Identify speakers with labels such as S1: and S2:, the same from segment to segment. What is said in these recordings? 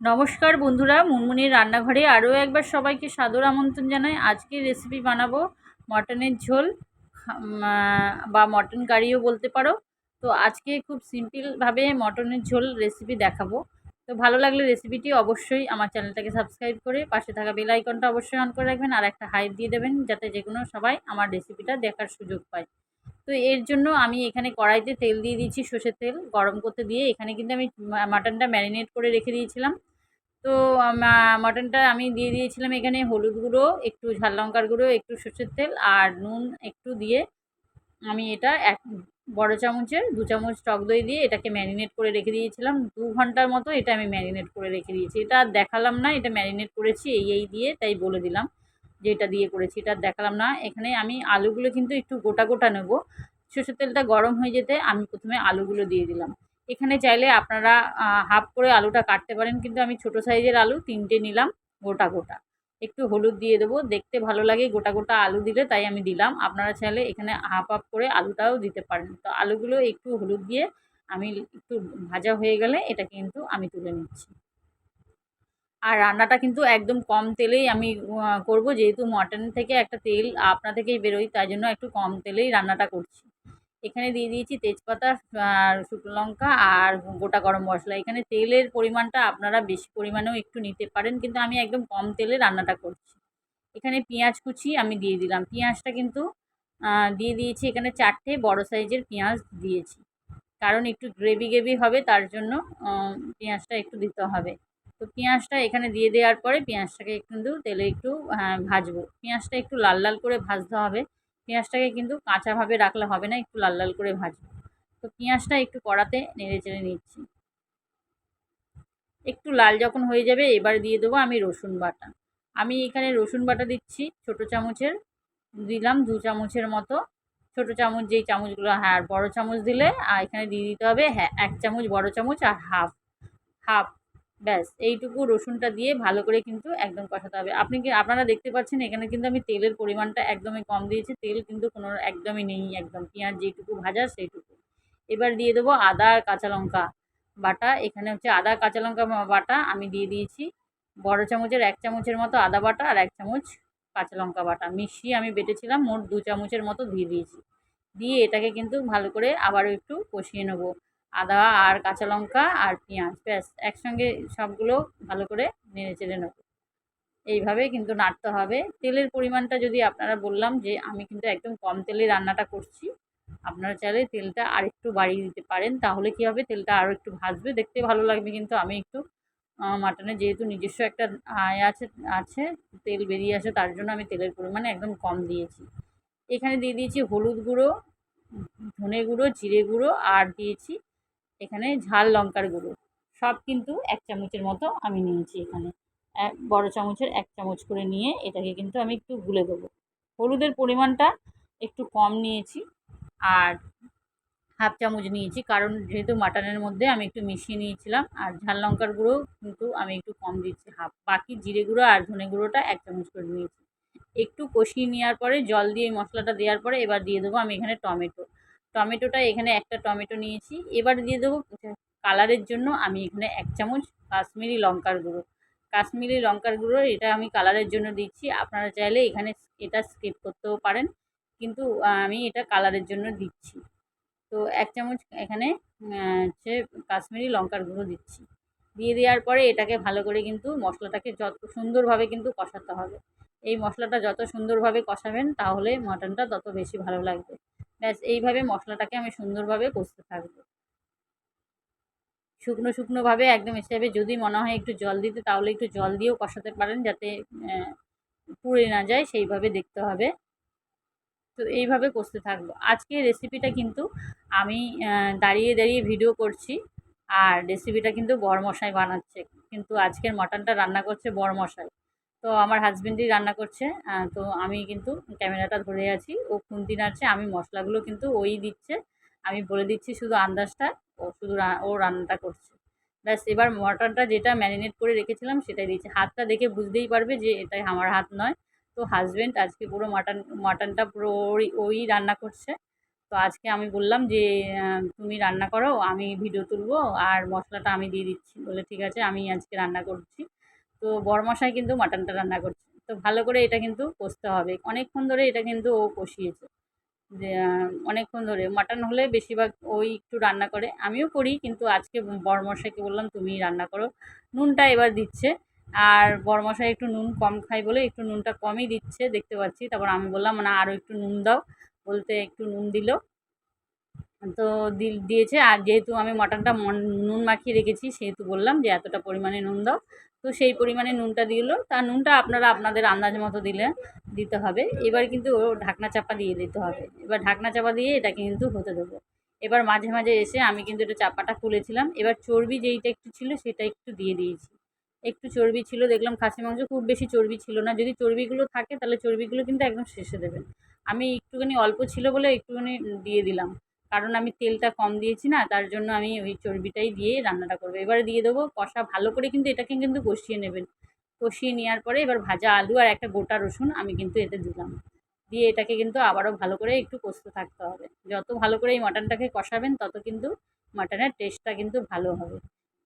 S1: নমস্কার বন্ধুরা, মুনমুনির রান্নাঘরে আরও একবার সবাইকে সাদর আমন্ত্রণ জানাই। আজকে রেসিপি বানাবো মটনের ঝোল বা মটন কারিও বলতে পারো। তো আজকে খুব সিম্পলভাবে মটনের ঝোল রেসিপি দেখাবো। তো ভালো লাগলে রেসিপিটি অবশ্যই আমার চ্যানেলটাকে সাবস্ক্রাইব করে পাশে থাকা বেল আইকনটা অবশ্যই অন করে রাখবেন আর একটা হাইপ দিয়ে দেবেন যাতে যে কোনো সবাই আমার রেসিপিটা দেখার সুযোগ পায়। তো এর জন্য আমি এখানে কড়াইতে তেল দিয়ে দিয়েছি সর্ষের তেল গরম করতে দিয়ে। এখানে কিন্তু আমি মাটনটা ম্যারিনেট করে রেখে দিয়েছিলাম। তো মাটনটা আমি দিয়ে দিয়েছিলাম এখানে হলুদ গুঁড়ো, একটু ঝাল লঙ্কার গুঁড়ো, একটু সর্ষের তেল আর নুন একটু দিয়ে আমি এটা এক বড় চামচের, দু চামচ টক দই দিয়ে এটাকে ম্যারিনেট করে রেখে দিয়েছিলাম। দু ঘণ্টার মতো এটা আমি ম্যারিনেট করে রেখে দিয়েছি। এটা দেখালাম না, এটা ম্যারিনেট করেছি, এই এই দিয়ে তাই বলে দিলাম। যে এটা দিয়ে করেছি, এটা দেখালাম না। এখানে আমি আলুগুলো কিন্তু একটু গোটা গোটা নেব। সর্ষের তেলটা গরম হয়ে যেতে আমি প্রথমে আলুগুলো দিয়ে দিলাম। এখানে চাইলে আপনারা হাফ করে আলুটা কাটতে পারেন, কিন্তু আমি ছোট সাইজের আলু তিনটে নিলাম গোটা গোটা। একটু হলুদ দিয়ে দেবো, দেখতে ভালো লাগে গোটা গোটা আলু দিলে, তাই আমি দিলাম। আপনারা চাইলে এখানে হাফ হাফ করে আলুটাও দিতে পারেন। তো আলুগুলো একটু হলুদ দিয়ে আমি একটু ভাজা হয়ে গেলে, এটা কিন্তু আমি তুলে নিচ্ছি। আর রান্নাটা কিন্তু একদম কম তেলেই আমি করব। যেহেতু মটন থেকে একটা তেল আপনা থেকেই বেরোয়, তাই জন্য একটু কম তেলেই রান্নাটা করছি। এখানে দিয়ে দিয়েছি তেজপাতা, আর শুকনো লঙ্কা, আর গোটা গরম মশলা। এখানে তেলের পরিমাণটা আপনারা বেশি পরিমাণেও একটু নিতে পারেন, কিন্তু আমি একদম কম তেলে রান্নাটা করছি। এখানে পেঁয়াজ কুচি আমি দিয়ে দিলাম। পেঁয়াজটা কিন্তু দিয়ে দিয়েছি এখানে চারটে বড় সাইজের পেঁয়াজ দিয়েছি। কারণ একটু গ্রেভি গ্রেভি হবে, তার জন্য পেঁয়াজটা একটু দিতে হবে। তো পেঁয়াজটা এখানে দিয়ে দেওয়ার পরে পেঁয়াজটাকে কিন্তু তেলে একটু ভাজবো। পেঁয়াজটা একটু লাল লাল করে ভাজতে হবে। পেঁয়াজটাকে কিন্তু কাঁচাভাবে রাখলে হবে না, একটু লাল লাল করে ভাজবো। তো পেঁয়াজটা একটু কড়াতে নেড়ে চেড়ে নিচ্ছি। একটু লাল যখন হয়ে যাবে, এবার দিয়ে দেবো আমি রসুন বাটা। আমি এখানে রসুন বাটা দিচ্ছি ছোটো চামচের। দিলাম দু চামচের মতো। ছোটো চামচ যেই চামচগুলো হ্যাঁ আর বড়ো চামচ দিলে আর এখানে দিয়ে দিতে হবে হ্যাঁ এক চামচ বড়ো চামচ আর হাফ। হাফ ব্যাস, এইটুকু রসুনটা দিয়ে ভালো করে কিন্তু একদম কষাতে হবে। আপনি কি, আপনারা দেখতে পাচ্ছেন এখানে কিন্তু আমি তেলের পরিমাণটা একদমই কম দিয়েছি। তেল কিন্তু কোনো একদমই নেই একদম। পেঁয়াজ যেটুকু ভাজা সেইটুকু। এবার দিয়ে দেবো আদা আর কাঁচা লঙ্কা বাটা। এখানে হচ্ছে আদা, কাঁচা লঙ্কা বাটা আমি দিয়ে দিয়েছি। বড় চামচের এক চামচের মতো আদা বাটা আর এক চামচ কাঁচা লঙ্কা বাটা। মিশিয়ে আমি বেটেছিলাম, মোট দু চামচের মতো দিয়ে দিয়েছি। দিয়ে এটাকে কিন্তু ভালো করে আবারও একটু কষিয়ে নেব। আদা আর কাঁচা লঙ্কা আর পেঁয়াজ, ব্যাস, একসঙ্গে সবগুলো ভালো করে নেড়ে চেড়ে নেব। এইভাবে কিন্তু নাড়তে হবে। তেলের পরিমাণটা যদি আপনারা বললাম যে আমি কিন্তু একদম কম তেলে রান্নাটা করছি, আপনারা চাইলে তেলটা আরেকটু বাড়িয়ে দিতে পারেন। তাহলে কী হবে? তেলটা আরও একটু ভাজবে। দেখতে ভালো লাগবে কিন্তু আমি একটু মাটনে যেহেতু নিজস্ব একটা আয় আছে আছে, তেল বেরিয়ে আসে, তার জন্য আমি তেলের পরিমাণে একদম কম দিয়েছি। এখানে দিয়ে দিয়েছি হলুদ গুঁড়ো, ধনে গুঁড়ো, জিরে গুঁড়ো, আর দিয়েছি এখানে ঝাল লঙ্কার গুঁড়ো। সব কিন্তু এক চামচের মতো আমি নিয়েছি এখানে। এক, বড়ো চামচের এক চামচ করে নিয়ে এটাকে কিন্তু আমি একটু গুলে দেবো। হলুদের পরিমাণটা একটু কম নিয়েছি আর হাফ চামচ নিয়েছি কারণ যেহেতু মাটনের মধ্যে আমি একটু মিশিয়ে নিয়েছিলাম আর ঝাল লঙ্কার গুঁড়ো কিন্তু আমি একটু কম দিচ্ছি হাফ। বাকি জিরে গুঁড়ো আর ধনে গুঁড়োটা এক চামচ করে নিয়েছি। একটু কষিয়ে নেওয়ার পরে জল দিয়ে মশলাটা দেওয়ার পরে এবার দিয়ে দেবো আমি এখানে টমেটো। টমেটোটা এখানে একটা টমেটো নিয়েছি। এবার দিয়ে দেবো কালারের জন্য আমি এখানে এক চামচ কাশ্মীরি লঙ্কার গুঁড়ো। কাশ্মীরি লঙ্কার গুঁড়ো এটা আমি কালারের জন্য দিচ্ছি। আপনারা চাইলে এখানে এটা স্কিপ করতেও পারেন। কিন্তু আমি এটা কালারের জন্য দিচ্ছি। তো এক চামচ এখানে হচ্ছে কাশ্মীরি লঙ্কার গুঁড়ো দিচ্ছি। দিয়ে দেওয়ার পরে এটাকে ভালো করে কিন্তু মশলাটাকে যত সুন্দরভাবে কিন্তু কষাতে হবে। এই মশলাটা যত সুন্দরভাবে কষাবেন তাহলে মাটনটা তত বেশি ভালো লাগবে। ব্যাস, এইভাবে মশলাটাকে আমি সুন্দরভাবে কষতে থাকব। শুকনো শুকনোভাবে একদম হিসাবে যদি মনে হয় একটু জল দিতে, তাহলে একটু জল দিয়েও কষাতে পারেন যাতে পুড়ে না যায়, সেইভাবে দেখতে হবে। তো এইভাবে কষতে থাকব। আজকে রেসিপিটা কিন্তু আমি দাঁড়িয়ে দাঁড়িয়ে ভিডিও করছি আর রেসিপিটা কিন্তু বড় মশাই বানাচ্ছে। কিন্তু আজকের মাটনটা রান্না করছে বরমশাই। তো আমার হাজব্যান্ডই রান্না করছে। তো আমি কিন্তু ক্যামেরাটা ধরে আছি। ও খুন্তি নাড়ছে আমি মশলাগুলো কিন্তু ওই দিচ্ছে। আমি বলে দিচ্ছি শুধু আন্দাজটা, ও শুধু ও রান্নাটা করছে। ব্যাস, এবার মটনটা যেটা ম্যারিনেট করে রেখেছিলাম সেটাই দিচ্ছি হাতটা দেখে বুঝতেই পারবে যে এটাই আমার হাত নয়। তো হাজব্যান্ড আজকে পুরো মাটন মাটনটা পুরো ওই ওই রান্না করছে। তো আজকে আমি বললাম যে তুমি রান্না করো, আমি ভিডিও তুলবো আর মশলাটা আমি দিয়ে দিচ্ছি। বলে, ঠিক আছে, আমি আজকে রান্না করছি। তো বড়মশাই কিন্তু মাটনটা রান্না করছে। তো ভালো করে এটা কিন্তু কষতে হবে। অনেকক্ষণ ধরে এটা কিন্তু ও কষিয়েছে। যে অনেকক্ষণ ধরে। মাটন হলে বেশিরভাগ ওই একটু রান্না করে। আমিও করি, কিন্তু আজকে বড়মশাইকে বললাম, তুমি রান্না করো। নুনটা এবার দিচ্ছে। আর বড়মশাই একটু নুন কম খায় বলে একটু নুনটা কমই দিচ্ছে। দেখতে পাচ্ছি। তারপর আমি বললাম, না আরও একটু নুন দাও। বলতে একটু নুন দিল। তো দিয়েছে। আর যেহেতু আমি মাটনটা নুন মাখিয়ে রেখেছি, সেহেতু বললাম যে এতটা পরিমাণে নুন দাও। তো সেই পরিমাণে নুনটা দিল। তা নুনটা আপনারা আপনাদের আন্দাজ মতো দিলে, দিতে হবে। এবার কিন্তু ও ঢাকনা চাপা দিয়ে দিতে হবে। এবার ঢাকনা চাপা দিয়ে এটাকে কিন্তু হতে দেবো। এবার মাঝে মাঝে এসে আমি কিন্তু এটা চাপাটা খুলেছিলাম এবার চর্বি যেইটা একটু ছিল, সেটা একটু দিয়ে দিয়েছি। একটু চর্বি ছিল, দেখলাম খাসি মাংস খুব বেশি চর্বি ছিল না। যদি চর্বিগুলো থাকে, তাহলে চর্বিগুলো কিন্তু একদম শেষে দেবেন। আমি একটুখানি অল্প ছিল বলে একটুখানি দিয়ে দিলাম। কারণ আমি তেলটা কম দিয়েছি না, তার জন্য আমি ওই চর্বিটাই দিয়ে রান্নাটা করব। এবার দিয়ে দেবো কষা ভালো করে কিন্তু এটাকে কিন্তু কষিয়ে নেবেন। কষিয়ে নেওয়ার পরে এবার ভাজা আলু আর একটা গোটা রসুন আমি কিন্তু এতে দিলাম। দিয়ে এটাকে কিন্তু আবারও ভালো করে একটু কষতে থাকতে হবে। যত ভালো করে এই মাটনটাকে কষাবেন, তত কিন্তু মাটনের টেস্টটা কিন্তু ভালো হবে।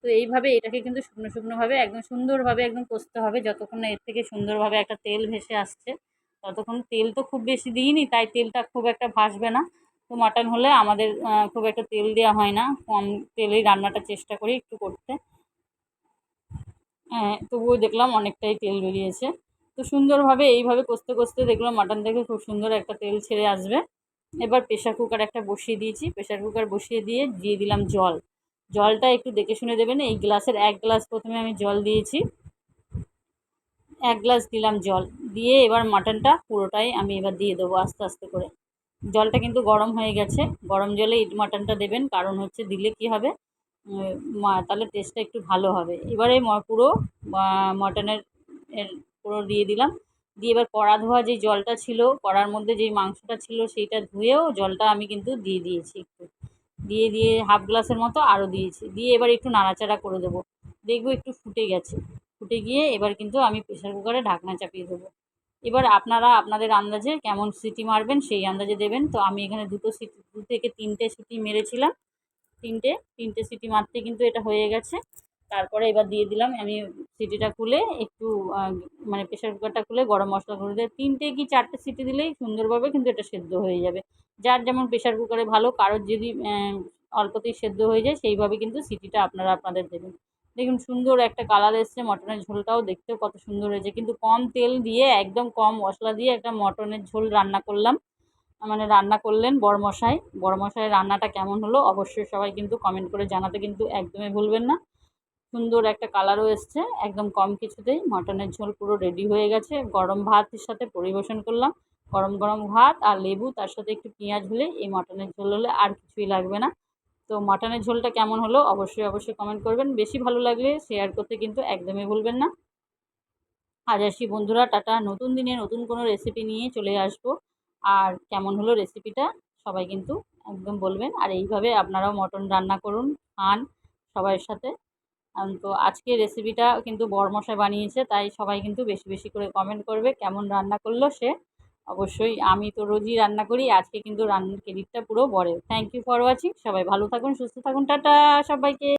S1: তো এইভাবে এটাকে কিন্তু শুকনো শুকনোভাবে একদম সুন্দরভাবে একদম কষতে হবে। যতক্ষণ না এর থেকে সুন্দরভাবে একটা তেল ভেসে আসছে, ততক্ষণ তেল তো খুব বেশি দিইনি, তাই তেলটা খুব একটা ভাসবে না। তো মাটন হলে আমাদের খুব একটা তেল দেওয়া হয় না। কম তেলেই রান্নাটা চেষ্টা করি একটু করতে। তবুও দেখলাম অনেকটাই তেল বেরিয়েছে। তো সুন্দরভাবে এইভাবে কষতে কষতে দেখলাম মাটন থেকে খুব সুন্দর একটা তেল ছেড়ে আসবে। এবার প্রেশার কুকার একটা বসিয়ে দিয়েছি। প্রেশার কুকার বসিয়ে দিয়ে দিয়ে দিলাম জল। জলটা একটু দেখে শুনে দেবেন, এই গ্লাসের এক গ্লাস প্রথমে আমি জল দিয়েছি। এক গ্লাস দিলাম জল। দিয়ে এবার মাটনটা পুরোটাই আমি এবার দিয়ে দেবো আস্তে আস্তে করে। জলটা কিন্তু গরম হয়ে গেছে। গরম জলে ইট মাটনটা দেবেন, কারণ হচ্ছে দিলে কি হবে? তাহলে টেস্টটা একটু ভালো হবে। এবারে পুরো মটনের এর পুরো দিয়ে দিলাম। দিয়ে এবার কড়া ধোয়া যে জলটা ছিল, কড়ার মধ্যে যেই মাংসটা ছিল সেইটা ধুয়েও জলটা আমি কিন্তু দিয়ে দিয়েছি একটু। দিয়ে দিয়ে হাফ গ্লাসের মতো আরও দিয়েছি। দিয়ে এবার একটু নাড়াচাড়া করে দেবো। দেখব একটু ফুটে গেছে। ফুটে গিয়ে এবার কিন্তু আমি প্রেশার কুকারে ঢাকনা চাপিয়ে দেবো। এবার আপনারা আপনাদের আন্দাজে কেমন সিটি মারবেন, সেই আন্দাজে দেবেন। তো আমি এখানে দুটো সিটি, দু থেকে তিনটে সিটি মেরেছিলাম। তিনটে তিনটে সিটি মারতে কিন্তু এটা হয়ে গেছে। তারপরে এবার দিয়ে দিলাম আমি সিটিটা খুলে, একটু মানে প্রেশার কুকারটা খুলে গরম মশলা করে দিয়ে তিনটে কি চারটে সিটি দিলেই সুন্দরভাবে কিন্তু এটা সেদ্ধ হয়ে যাবে। যার যেমন প্রেশার কুকারে ভালো, কারোর যদি অল্পতেই সেদ্ধ হয়ে যায়, সেইভাবে কিন্তু সিটিটা আপনারা আপনাদের দেবেন। দেখুন সুন্দর একটা কালার এসছে, মটনের ঝোলটাও দেখতেও কত সুন্দর হয়েছে। কিন্তু কম তেল দিয়ে, একদম কম মশলা দিয়ে একটা মটনের ঝোল রান্না করলাম। মানে রান্না করলেন বড়মশাই বড়মশাইয়ের রান্নাটা কেমন হলো অবশ্যই সবাই কিন্তু কমেন্ট করে জানাতে কিন্তু একদমই ভুলবেন না। সুন্দর একটা কালারও এসছে, একদম কম কিছুতেই মটনের ঝোল পুরো রেডি হয়ে গেছে। গরম ভাতের সাথে পরিবেশন করলাম। গরম গরম ভাত আর লেবু, তার সাথে একটু পেঁয়াজ হলে এই মটনের ঝোল হলে আর কিছুই লাগবে না। তো মাটনের ঝোলটা কেমন হলো অবশ্যই অবশ্যই কমেন্ট করবেন। বেশি ভালো লাগলে শেয়ার করতে কিন্তু একদমই ভুলবেন না। আজ আসি বন্ধুরা, টাটা। নতুন দিনে নতুন কোনো রেসিপি নিয়ে চলে আসব। আর কেমন হলো রেসিপিটা সবাই কিন্তু একদম বলবেন। আর এইভাবে আপনারাও মটন রান্না করুন, খান সবাইয়ের সাথে। তো আজকে রেসিপিটা কিন্তু বরমশাই বানিয়েছে, তাই সবাই কিন্তু বেশি বেশি করে কমেন্ট করবে। কেমন রান্না করল সে অবশ্যই। আমি তো রোজই রান্না করি, আজকে কিন্তু রান্নার ক্রেডিটটা পুরো বড়ে থ্যাংক ইউ ফর ওয়াচিং সবাই ভালো থাকুন, সুস্থ থাকুন। টাটা সবাইকে।